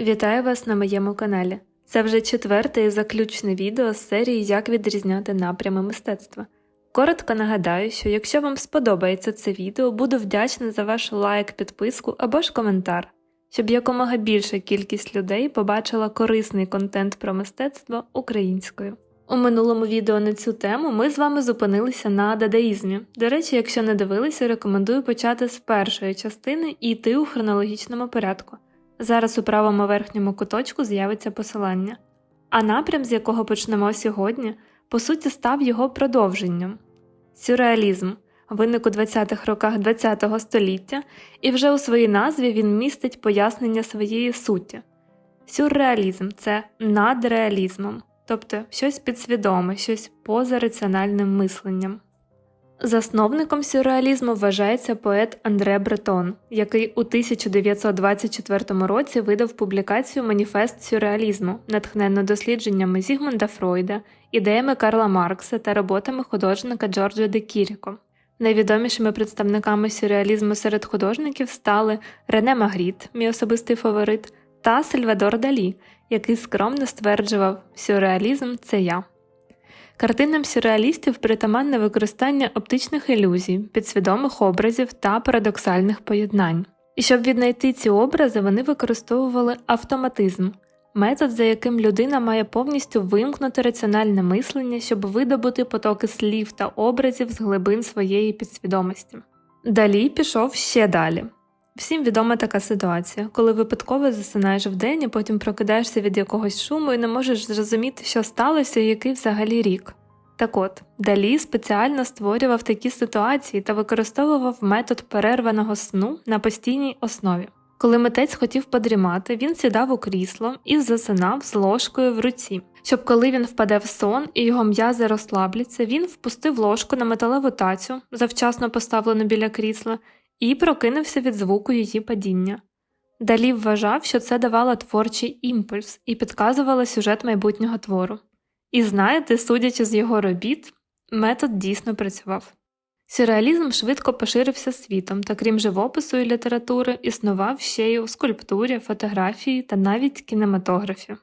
Вітаю вас на моєму каналі. Це вже четверте і заключне відео з серії Як відрізняти напрями мистецтва. Коротко нагадаю, що якщо вам сподобається це відео, буду вдячна за ваш лайк, підписку або ж коментар, щоб якомога більша кількість людей побачила корисний контент про мистецтво українською. У минулому відео на цю тему ми з вами зупинилися на дадаїзмі. До речі, якщо не дивилися, рекомендую почати з першої частини і йти у хронологічному порядку. Зараз у правому верхньому куточку з'явиться посилання. А напрям, з якого почнемо сьогодні, по суті, став його продовженням. Сюрреалізм виник у 20-х роках ХХ століття, і вже у своїй назві він містить пояснення своєї суті. Сюрреалізм це над реалізмом, тобто щось підсвідоме, щось поза раціональним мисленням. Засновником сюрреалізму вважається поет Андре Бретон, який у 1924 році видав публікацію Маніфест сюрреалізму, натхненно дослідженнями Зігмунда Фройда, ідеями Карла Маркса та роботами художника Джорджа де Кіріко. Найвідомішими представниками сюрреалізму серед художників стали Рене Магріт, мій особистий фаворит, та Сальвадор Далі, який скромно стверджував сюрреалізм це я. Картинам сюрреалістів притаманне використання оптичних ілюзій, підсвідомих образів та парадоксальних поєднань. І щоб віднайти ці образи, вони використовували автоматизм, метод, за яким людина має повністю вимкнути раціональне мислення, щоб видобути потоки слів та образів з глибин своєї підсвідомості. Далі пішов ще далі. Всім відома така ситуація, коли випадково засинаєш вдень, і потім прокидаєшся від якогось шуму і не можеш зрозуміти, що сталося і який взагалі рік. Так от, Далі спеціально створював такі ситуації та використовував метод перерваного сну на постійній основі. Коли митець хотів подрімати, він сідав у крісло і засинав з ложкою в руці, щоб коли він впаде в сон і його м'язи розслабляться, він впустив ложку на металеву тацю, завчасно поставлену біля крісла, і прокинувся від звуку її падіння. Далі вважав, що це давало творчий імпульс і підказувало сюжет майбутнього твору. І знаєте, судячи з його робіт, метод дійсно працював. Сюрреалізм швидко поширився світом та, крім живопису і літератури, існував ще й у скульптурі, фотографії та навіть кінематографі.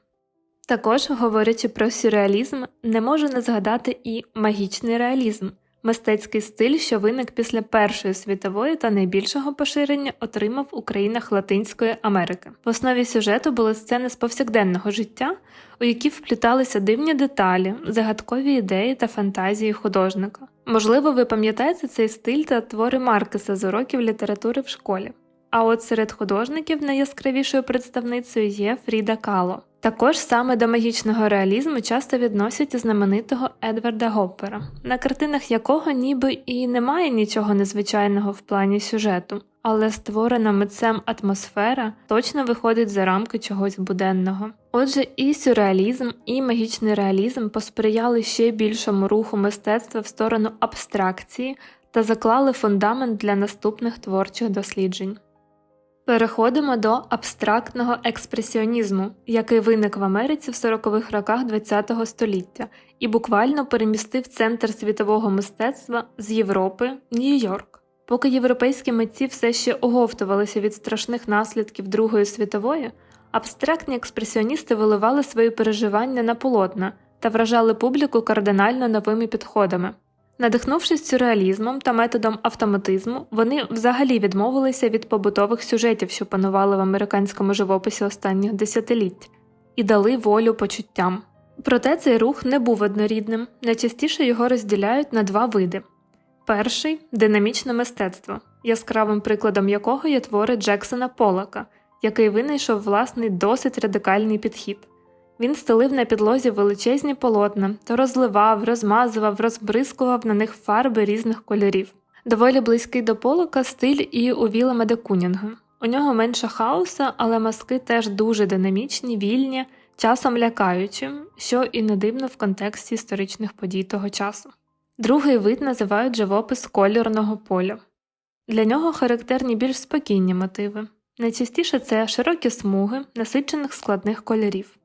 Також, говорячи про сюрреалізм, не можу не згадати і магічний реалізм мистецький стиль, що виник після Першої світової та найбільшого поширення отримав у країнах Латинської Америки. В основі сюжету були сцени з повсякденного життя, у які впліталися дивні деталі, загадкові ідеї та фантазії художника. Можливо, ви пам'ятаєте цей стиль та твори Маркеса з уроків літератури в школі. А от серед художників найяскравішою представницею є Фріда Кало. Також саме до магічного реалізму часто відносять знаменитого Едварда Гоппера, на картинах якого ніби і немає нічого незвичайного в плані сюжету, але створена митцем атмосфера точно виходить за рамки чогось буденного. Отже, і сюрреалізм, і магічний реалізм посприяли ще більшому руху мистецтва в сторону абстракції та заклали фундамент для наступних творчих досліджень. Переходимо до абстрактного експресіонізму, який виник в Америці в 40-х роках ХХ століття і буквально перемістив центр світового мистецтва з Європи в Нью-Йорк. Поки європейські митці все ще оговтувалися від страшних наслідків Другої світової, абстрактні експресіоністи виливали свої переживання на полотна та вражали публіку кардинально новими підходами. Надихнувшись сюрреалізмом та методом автоматизму, вони взагалі відмовилися від побутових сюжетів, що панували в американському живописі останніх десятиліть, і дали волю почуттям. Проте цей рух не був однорідним, найчастіше його розділяють на два види: перший динамічне мистецтво, яскравим прикладом якого є твори Джексона Полака, який винайшов власний досить радикальний підхід. Він стелив на підлозі величезні полотна то розливав, розмазував, розбризкував на них фарби різних кольорів. Доволі близький до полока стиль і у Вілема де Кунінга. У нього менше хаоса, але маски теж дуже динамічні, вільні, часом лякаючі, що і не дивно в контексті історичних подій того часу. Другий вид називають живопис кольорного поля. Для нього характерні більш спокійні мотиви. Найчастіше це широкі смуги насичених складних кольорів.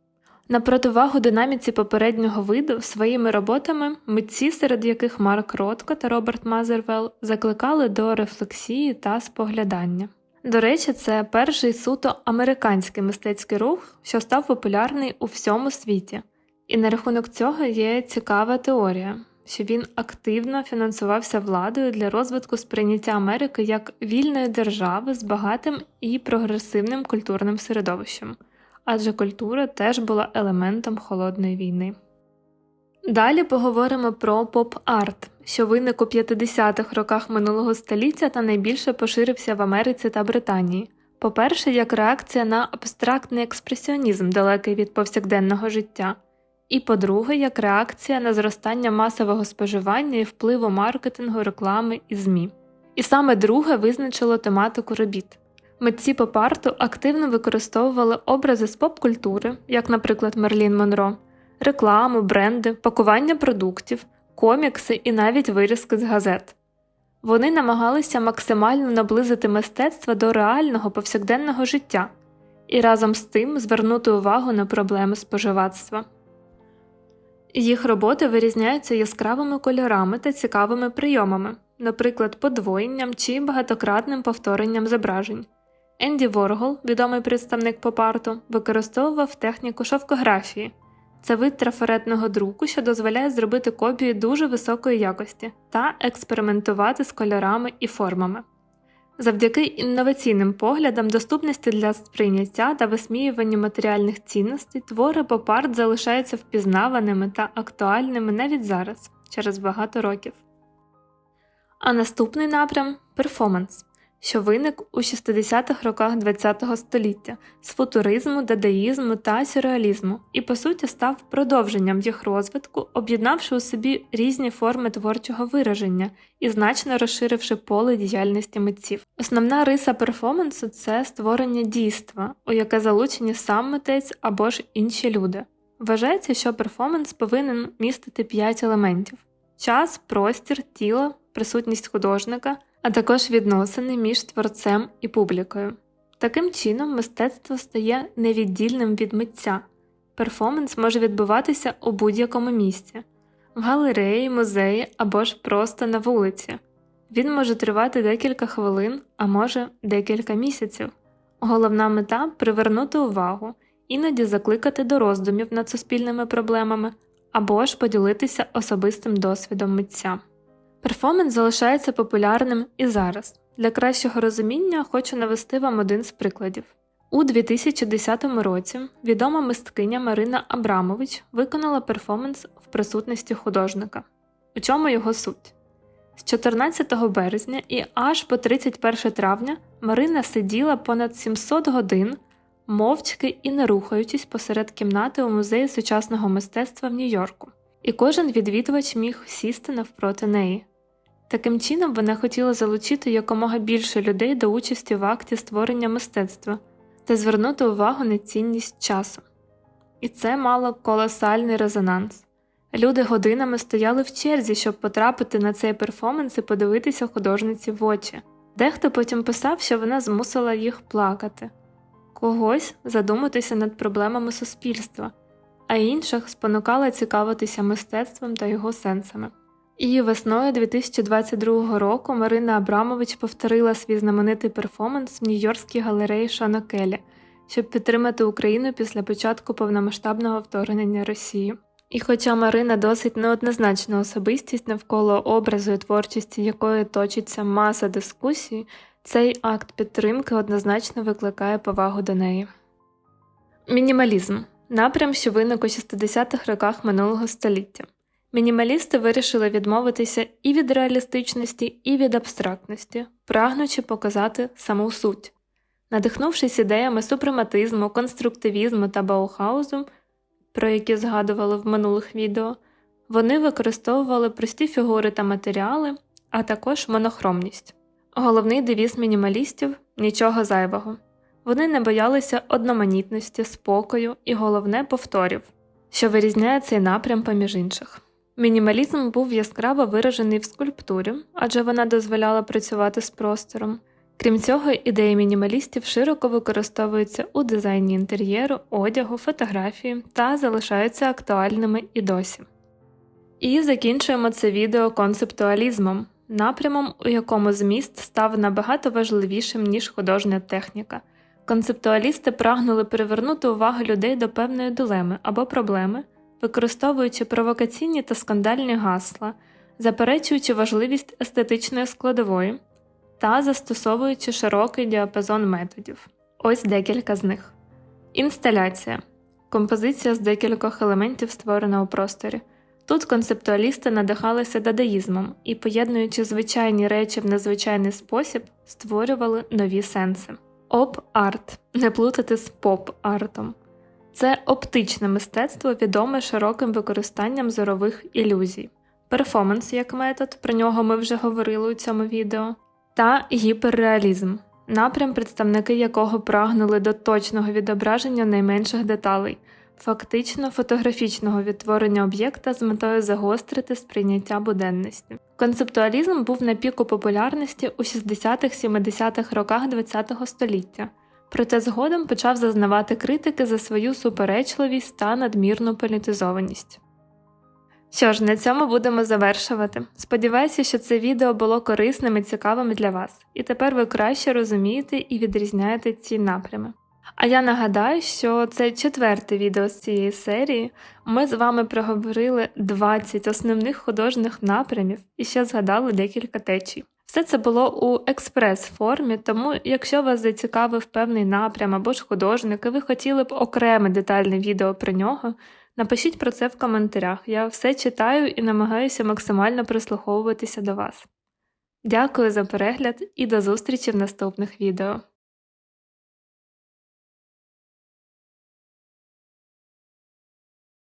На противагу динаміці попереднього виду своїми роботами митці, серед яких Марк Ротко та Роберт Мазервелл, закликали до рефлексії та споглядання. До речі, це перший суто американський мистецький рух, що став популярний у всьому світі. І на рахунок цього є цікава теорія, що він активно фінансувався владою для розвитку сприйняття Америки як вільної держави з багатим і прогресивним культурним середовищем, адже культура теж була елементом холодної війни. Далі поговоримо про поп-арт, що виник у 50-х роках минулого століття та найбільше поширився в Америці та Британії. По-перше, як реакція на абстрактний експресіонізм, далекий від повсякденного життя, і по-друге, як реакція на зростання масового споживання і впливу маркетингу, реклами і ЗМІ. І саме друге визначило тематику робіт. Митці поп-арту активно використовували образи з поп-культури, як, наприклад, Мерлін Монро, рекламу, бренди, пакування продуктів, комікси і навіть вирізки з газет. Вони намагалися максимально наблизити мистецтво до реального повсякденного життя і разом з тим звернути увагу на проблеми споживацтва. Їх роботи вирізняються яскравими кольорами та цікавими прийомами, наприклад, подвоєнням чи багатократним повторенням зображень. Енді Воргол, відомий представник поп-арту, використовував техніку шовкографії. Це вид трафаретного друку, що дозволяє зробити копії дуже високої якості та експериментувати з кольорами і формами. Завдяки інноваційним поглядам, доступності для сприйняття та висміюванню матеріальних цінностей, твори поп-арт залишаються впізнаваними та актуальними навіть зараз, через багато років. А наступний напрям перформанс що виник у 60-х роках ХХ століття з футуризму, дадаїзму та сюрреалізму, і по суті став продовженням їх розвитку, об'єднавши у собі різні форми творчого вираження і значно розширивши поле діяльності митців. Основна риса перформансу це створення дійства, у яке залучені сам митець або ж інші люди. Вважається, що перформанс повинен містити п'ять елементів: час, простір, тіло, присутність художника а також відносини між творцем і публікою. Таким чином, мистецтво стає невіддільним від митця. Перформанс може відбуватися у будь-якому місці в галереї, музеї або ж просто на вулиці. Він може тривати декілька хвилин, а може декілька місяців. Головна мета привернути увагу, іноді закликати до роздумів над суспільними проблемами або ж поділитися особистим досвідом митця. Перформанс залишається популярним і зараз. Для кращого розуміння хочу навести вам один з прикладів. У 2010 році відома мисткиня Марина Абрамович виконала перформанс в присутності художника. У чому його суть? З 14 березня і аж по 31 травня Марина сиділа понад 700 годин, мовчки і не рухаючись посеред кімнати у музеї сучасного мистецтва в Нью-Йорку, і кожен відвідувач міг сісти навпроти неї. Таким чином вона хотіла залучити якомога більше людей до участі в акті створення мистецтва та звернути увагу на цінність часу. І це мало колосальний резонанс. Люди годинами стояли в черзі, щоб потрапити на цей перформанс і подивитися художниці в очі. Дехто потім писав, що вона змусила їх плакати, когось задуматися над проблемами суспільства, а інших спонукала цікавитися мистецтвом та його сенсами. І весною 2022 року Марина Абрамович повторила свій знаменитий перформанс в Нью-Йоркській галереї Шона Келі, щоб підтримати Україну після початку повномасштабного вторгнення Росії. І хоча Марина досить неоднозначна особистість навколо образу і творчості якої точиться маса дискусій, цей акт підтримки однозначно викликає повагу до неї. Мінімалізм напрям, що виник у 60-х роках минулого століття. Мінімалісти вирішили відмовитися і від реалістичності, і від абстрактності, прагнучи показати саму суть. Надихнувшись ідеями супрематизму, конструктивізму та баухаузу, про які згадували в минулих відео, вони використовували прості фігури та матеріали, а також монохромність. Головний девіз мінімалістів нічого зайвого. Вони не боялися одноманітності, спокою і головне повторів, що вирізняє цей напрям поміж інших. Мінімалізм був яскраво виражений в скульптурі, адже вона дозволяла працювати з простором. Крім цього, ідеї мінімалістів широко використовуються у дизайні інтер'єру, одягу, фотографії та залишаються актуальними і досі. І закінчуємо це відео концептуалізмом, напрямом, у якому зміст став набагато важливішим, ніж художня техніка. Концептуалісти прагнули привернути увагу людей до певної дилеми або проблеми, використовуючи провокаційні та скандальні гасла, заперечуючи важливість естетичної складової та застосовуючи широкий діапазон методів. Ось декілька з них: інсталяція композиція з декількох елементів, створена у просторі. Тут концептуалісти надихалися дадаїзмом і, поєднуючи звичайні речі в незвичайний спосіб, створювали нові сенси. Оп-арт не плутати з поп-артом. Це оптичне мистецтво, відоме широким використанням зорових ілюзій, перформанс як метод, про нього ми вже говорили у цьому відео, та гіперреалізм, напрям, представники якого прагнули до точного відображення найменших деталей, фактично фотографічного відтворення об'єкта з метою загострити сприйняття буденності. Концептуалізм був на піку популярності у 60-70-х роках ХХ століття, проте згодом почав зазнавати критики за свою суперечливість та надмірну політизованість. Що ж, на цьому будемо завершувати. Сподіваюся, що це відео було корисним і цікавим для вас, і тепер ви краще розумієте і відрізняєте ці напрями. А я нагадаю, що це четверте відео з цієї серії. Ми з вами проговорили 20 основних художніх напрямів і ще згадали декілька течій. Все це було у експрес-формі, тому якщо вас зацікавив певний напрям або ж художник, і ви хотіли б окреме детальне відео про нього, напишіть про це в коментарях. Я все читаю і намагаюся максимально прислуховуватися до вас. Дякую за перегляд і до зустрічі в наступних відео.